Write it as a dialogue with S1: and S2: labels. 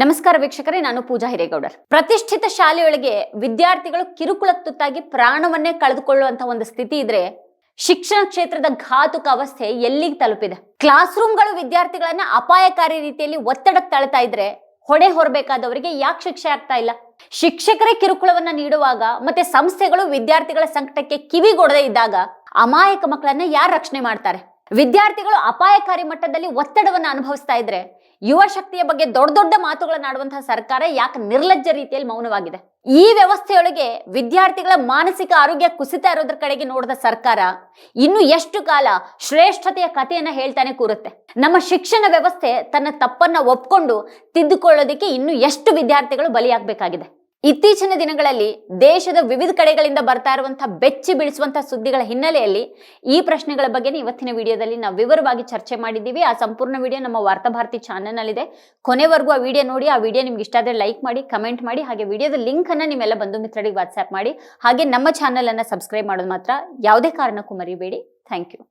S1: ನಮಸ್ಕಾರ ವೀಕ್ಷಕರೇ, ನಾನು ಪೂಜಾ ಹಿರೇಗೌಡರ್. ಪ್ರತಿಷ್ಠಿತ ಶಾಲೆಯೊಳಗೆ ವಿದ್ಯಾರ್ಥಿಗಳು ಕಿರುಕುಳ ತುತ್ತಾಗಿ ಪ್ರಾಣವನ್ನೇ ಕಳೆದುಕೊಳ್ಳುವಂತಹ ಒಂದು ಸ್ಥಿತಿ ಇದ್ರೆ ಶಿಕ್ಷಣ ಕ್ಷೇತ್ರದ ಘಾತುಕ ಅವಸ್ಥೆ ಎಲ್ಲಿಗೆ ತಲುಪಿದೆ? ಕ್ಲಾಸ್ ರೂಮ್ಗಳು ವಿದ್ಯಾರ್ಥಿಗಳನ್ನ ಅಪಾಯಕಾರಿ ರೀತಿಯಲ್ಲಿ ಒತ್ತಡಕ್ಕೆ ತಳ್ತಾ ಇದ್ರೆ ಹೊಣೆ ಹೊರಬೇಕಾದವರಿಗೆ ಯಾಕೆ ಶಿಕ್ಷೆ ಆಗ್ತಾ ಇಲ್ಲ? ಶಿಕ್ಷಕರೇ ಕಿರುಕುಳವನ್ನ ನೀಡುವಾಗ ಮತ್ತೆ ಸಂಸ್ಥೆಗಳು ವಿದ್ಯಾರ್ಥಿಗಳ ಸಂಕಟಕ್ಕೆ ಕಿವಿಗೊಡದೇ ಇದ್ದಾಗ ಅಮಾಯಕ ಮಕ್ಕಳನ್ನ ಯಾರು ರಕ್ಷಣೆ ಮಾಡ್ತಾರೆ? ವಿದ್ಯಾರ್ಥಿಗಳು ಅಪಾಯಕಾರಿ ಮಟ್ಟದಲ್ಲಿ ಒತ್ತಡವನ್ನು ಅನುಭವಿಸ್ತಾ ಇದ್ರೆ ಯುವ ಶಕ್ತಿಯ ಬಗ್ಗೆ ದೊಡ್ಡ ದೊಡ್ಡ ಮಾತುಗಳನ್ನು ಆಡುವಂತಹ ಸರ್ಕಾರ ಯಾಕೆ ನಿರ್ಲಜ್ಜ ರೀತಿಯಲ್ಲಿ ಮೌನವಾಗಿದೆ? ಈ ವ್ಯವಸ್ಥೆಯೊಳಗೆ ವಿದ್ಯಾರ್ಥಿಗಳ ಮಾನಸಿಕ ಆರೋಗ್ಯ ಕುಸಿತ ಇರೋದ್ರ ಕಡೆಗೆ ನೋಡಿದ ಸರ್ಕಾರ ಇನ್ನು ಎಷ್ಟು ಕಾಲ ಶ್ರೇಷ್ಠತೆಯ ಕಥೆಯನ್ನ ಹೇಳ್ತಾನೆ ಕೂರುತ್ತೆ. ನಮ್ಮ ಶಿಕ್ಷಣ ವ್ಯವಸ್ಥೆ ತನ್ನ ತಪ್ಪನ್ನ ಒಪ್ಕೊಂಡು ತಿದ್ದುಕೊಳ್ಳೋದಕ್ಕೆ ಇನ್ನು ಎಷ್ಟು ವಿದ್ಯಾರ್ಥಿಗಳು ಬಲಿಯಾಗಬೇಕಾಗಿದೆ? ಇತ್ತೀಚಿನ ದಿನಗಳಲ್ಲಿ ದೇಶದ ವಿವಿಧ ಕಡೆಗಳಿಂದ ಬರ್ತಾ ಇರುವಂತಹ ಬೆಚ್ಚಿ ಬೀಳಿಸುವಂತಹ ಸುದ್ದಿಗಳ ಹಿನ್ನೆಲೆಯಲ್ಲಿ ಈ ಪ್ರಶ್ನೆಗಳ ಬಗ್ಗೆ ಇವತ್ತಿನ ವಿಡಿಯೋದಲ್ಲಿ ನಾವು ವಿವರವಾಗಿ ಚರ್ಚೆ ಮಾಡಿದ್ದೀವಿ. ಆ ಸಂಪೂರ್ಣ ವಿಡಿಯೋ ನಮ್ಮ ವಾರ್ತಾಭಾರತಿ ಇದೆ ಕೊನೆವರೆಗೂ ಆ ವಿಡಿಯೋ ನೋಡಿ, ಆ ವಿಡಿಯೋ ನಿಮ್ಗೆ ಇಷ್ಟ ಆದರೆ ಲೈಕ್ ಮಾಡಿ, ಕಮೆಂಟ್ ಮಾಡಿ, ಹಾಗೆ ವಿಡಿಯೋದ ಲಿಂಕ್ ಅನ್ನ ನಿಮ್ಮೆಲ್ಲ ಬಂಧು ಮಿತ್ರರಿಗೆ ವಾಟ್ಸ್ಆ್ಯಪ್ ಮಾಡಿ, ಹಾಗೆ ನಮ್ಮ ಚಾನಲ್ ಅನ್ನ ಸಬ್ಸ್ಕ್ರೈಬ್ ಮಾಡೋದು ಮಾತ್ರ ಯಾವುದೇ ಕಾರಣಕ್ಕೂ ಮರಿಬೇಡಿ. Thank you.